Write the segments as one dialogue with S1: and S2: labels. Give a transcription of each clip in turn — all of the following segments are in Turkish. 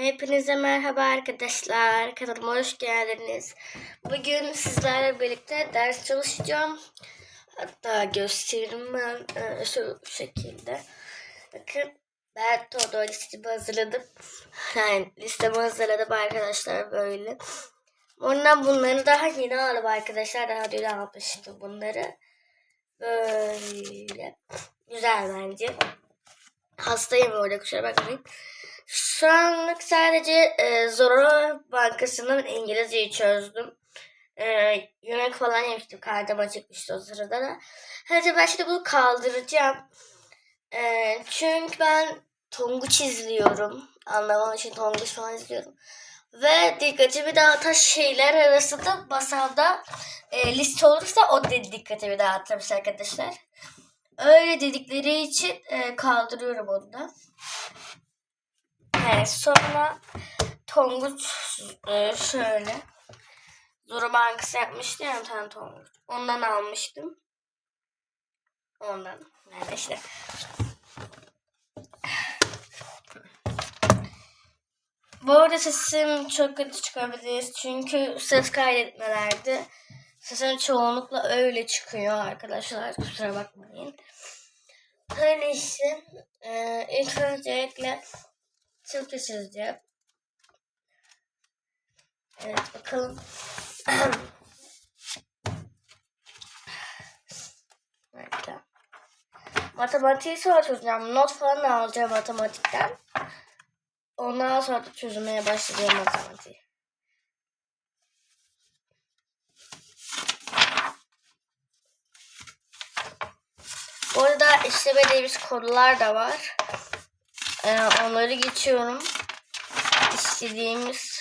S1: Hepinize merhaba arkadaşlar. Kanalıma hoş geldiniz. Bugün sizlerle birlikte ders çalışacağım. Hatta göstereyim ben e, şu şekilde. Bakın ben todo listemi hazırladım. Yani listemi hazırladım arkadaşlar böyle. Ondan bunları daha yeni aldım arkadaşlar. Daha dün almıştım bunları. Böyle. Güzel bence. Hastayım orada kusura bakmayın. Şu anlık sadece e, Zorro Bankası'nın İngilizceyi çözdüm. E, yemek falan yemiştim. Karnım acıkmıştı o sırada da. Hadi ben şimdi bunu kaldıracağım. E, çünkü ben Tonguç izliyorum. Anlamam için Tonguç falan izliyorum. Ve dikkatimi dağıtan şeyler arasında masada e, liste olursa o da dikkatimi dağıtırmış arkadaşlar. Öyle dedikleri için e, kaldırıyorum onu da. Evet, sonra Tonguç e, şöyle. Zora Bankası yapmıştı ya bir tane Tonguç. Ondan almıştım. Ondan. Yani işte. Bu arada sesim çok kötü çıkabilir. Çünkü ses kaydetmelerde sesim çoğunlukla öyle çıkıyor arkadaşlar. Kusura bakmayın. Öyle işte. Ee, ilk öncelikle Türkçe çizeceğim. Evet bakalım. Bekle. Matematiği sonra çözeceğim. Not falan da alacağım matematikten. Ondan sonra da çözmeye başlayacağım matematiği. Bu arada işlemediğimiz konular da var. Ee, onları geçiyorum. İstediğimiz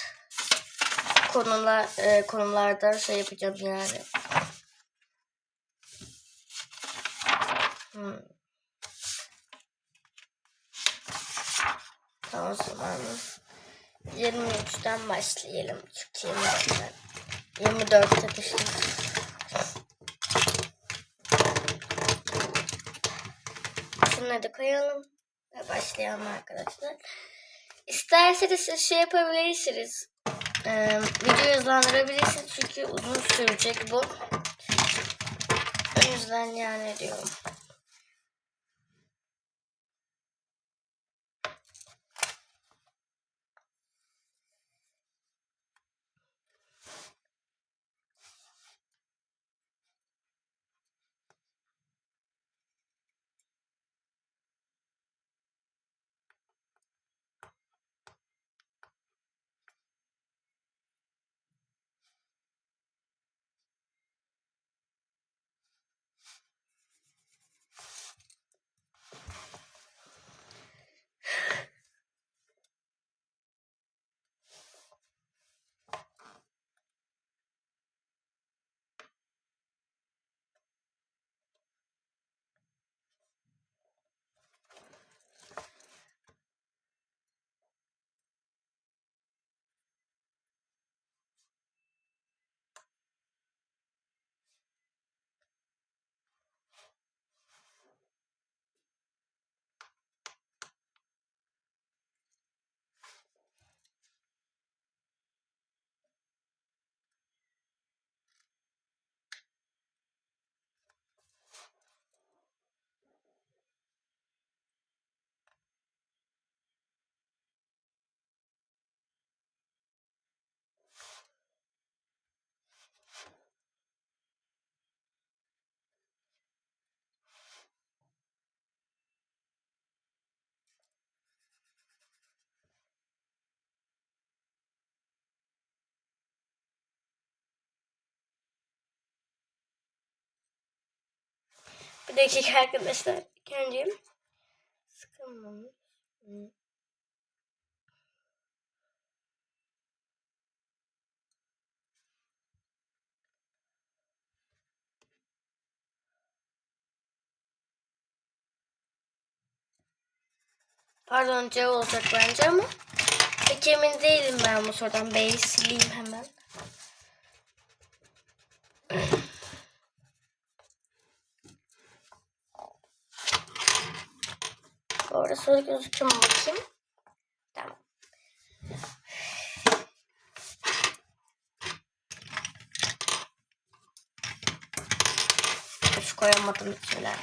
S1: konular e, konulardan şey yapacağım yani. Hmm. Tamam o zaman 23'ten başlayalım. Çünkü 24'ten 24 takıştım. Şunları da koyalım başlayalım arkadaşlar. İsterseniz siz şey yapabilirsiniz. Ee, video hızlandırabilirsiniz çünkü uzun sürecek bu. O yüzden yani diyorum. Bir dakika arkadaşlar. Kendim sıkılmamış. Pardon C olacak bence ama pek emin değilim ben bu sorudan. B'yi sileyim hemen. Orası gözüküyor mu bakayım? Tamam. Hiç koyamadım şeyler.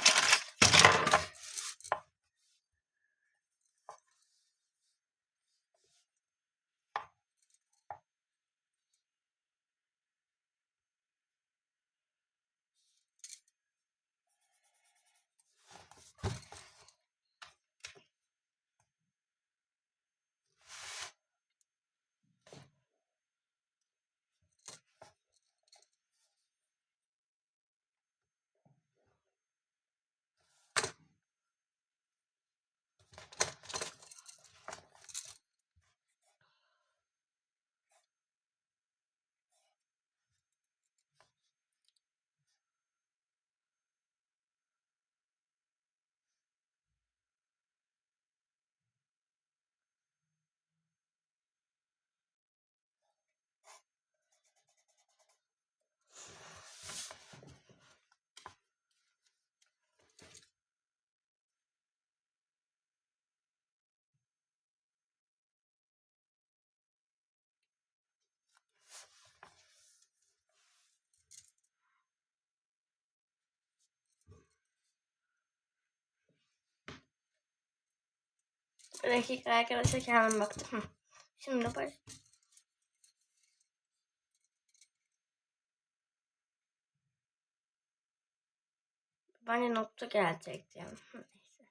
S1: İçine. Bir dakika arkadaşlar kendim baktım. Hı. Şimdi baş... Bence nokta gelecekti yani. Hı, Neyse.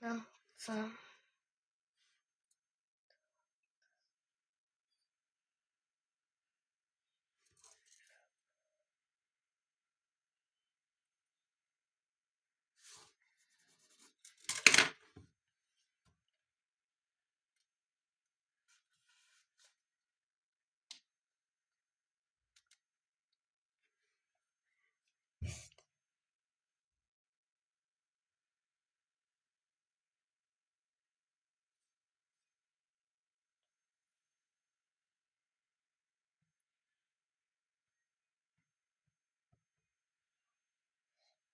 S1: Nokta.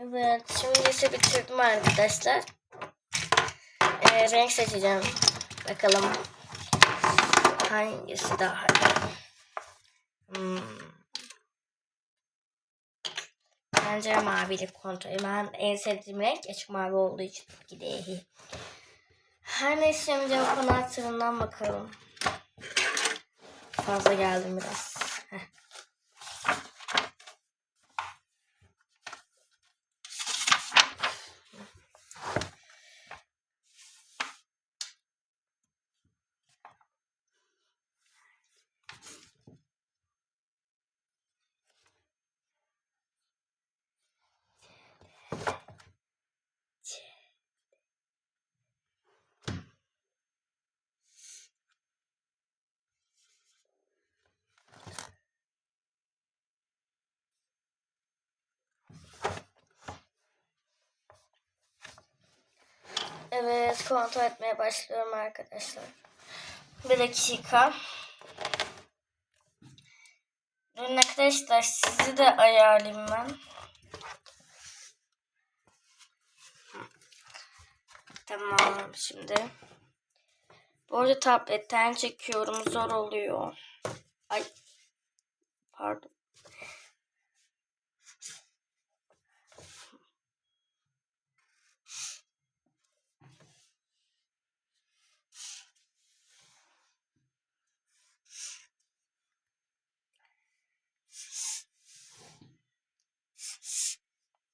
S1: Evet, şimdi ise bitirdim arkadaşlar. Ee, renk seçeceğim. Bakalım hangisi daha iyi. Hmm. Bence mavilik kontrol. Ben en sevdiğim renk açık mavi olduğu için gideyi. Her neyse şimdi cevap anahtarından bakalım. Fazla geldim biraz. Evet kontrol etmeye başlıyorum arkadaşlar. Bir dakika. Durun arkadaşlar sizi de ayarlayayım ben. Tamam şimdi. Bu arada tabletten çekiyorum zor oluyor. Ay. Pardon.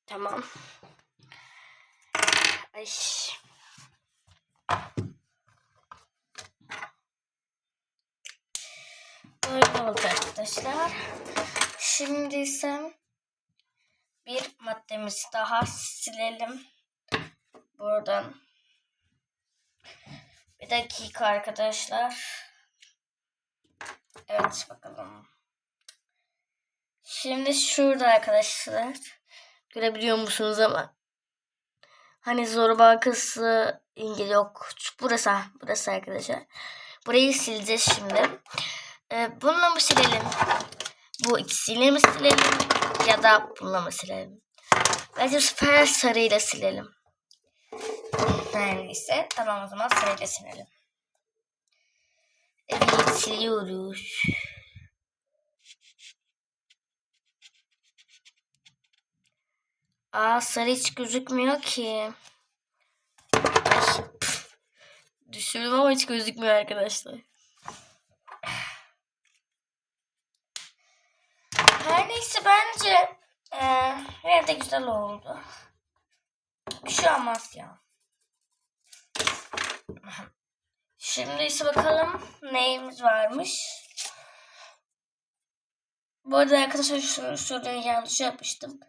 S1: Tamam. Ay. Böyle oldu arkadaşlar. Şimdi ise bir maddemizi daha silelim. Buradan. Bir dakika arkadaşlar. Evet bakalım. Şimdi şurada arkadaşlar. Görebiliyor musunuz ama. Hani Zor Bankası İngiliz yok. Burası, burası arkadaşlar. Burayı sileceğiz şimdi. Ee, bununla mı silelim? Bu ikisiyle mi silelim? Ya da bununla mı silelim? Bence bu sarıyla silelim. Her neyse. Tamam o zaman sarıyla silelim. Evet siliyoruz. Aa sarı hiç gözükmüyor ki. Düşürdüm ama hiç gözükmüyor arkadaşlar. Her neyse bence eee yine de güzel oldu. Bir şey olmaz ya. Şimdi ise bakalım neyimiz varmış. Bu arada arkadaşlar şu, şurada yanlış yapmıştım.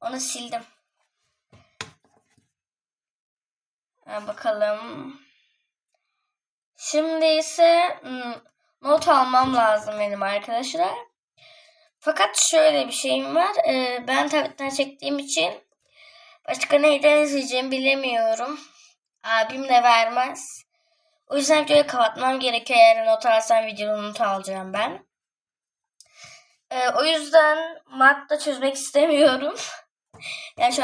S1: Onu sildim. Ha, bakalım. Şimdi ise hmm, not almam lazım benim arkadaşlar. Fakat şöyle bir şeyim var. Ee, ben tabletten çektiğim için başka neyden izleyeceğimi bilemiyorum. Abim de vermez. O yüzden videoyu kapatmam gerekiyor. Eğer not alsam videonun not alacağım ben. Ee, o yüzden mat da çözmek istemiyorum.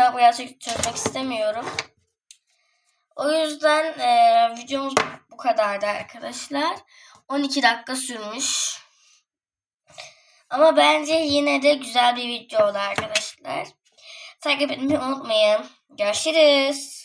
S1: an bu gerçek çözmek istemiyorum. O yüzden e, videomuz bu kadardı arkadaşlar. 12 dakika sürmüş. Ama bence yine de güzel bir video oldu arkadaşlar. Takip etmeyi unutmayın. Görüşürüz.